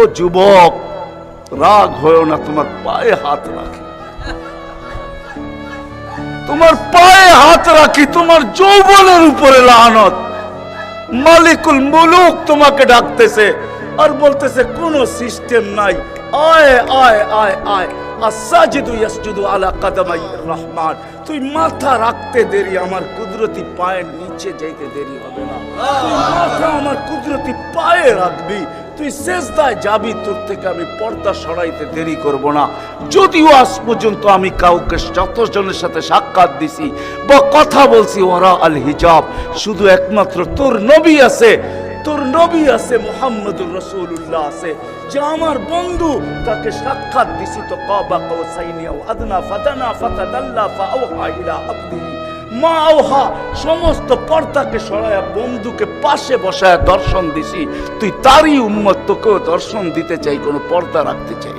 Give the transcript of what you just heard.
ও যুবক, রাগ হয়েও না, তোমার পায়ে হাত রাখি। তোমার পায়ে হাত রাখি, তোমার যৌবনের উপরে লানত। মালিকুল মুলুক তোমাকে ডাকতেছে আর বলতেছে, কোনো সিস্টেম নাই। আয় আয় আয় আয়। তুই মাথা রাখতে দেরি, আমার কুদরতি পায়ের নিচে দেরি হবে না। মাথা আমার কুদরতি পায়ে রাখবি। তুই শেষদায় যাবি, তোর থেকে আমি পর্দা সরাইতে দেরি করব না। যদিও আজ পর্যন্ত আমি কাউকে যতজনের সাথে সাক্ষাৎ দিছি বা কথা বলছি ওরা আল হিজাব, শুধু একমাত্র তোর নবী আছে, তোর নবী আছে মোহাম্মদুর রসুল্লাহ আছে, যে আমার বন্ধু, তাকে সাক্ষাৎ দিছি তো কাবা কাউসাইনি আও আদনা ফাদানা ফাতাদাল্লা ফাআওহা ইলা আবদিহি। মা আওহা সমস্ত পর্দাকে সরায়া বন্ধুকে পাশে বসায় দর্শন দিছি তুই তারই উন্মত্তকেও তোকেও দর্শন দিতে চাই, কোনো পর্দা রাখতে চাই।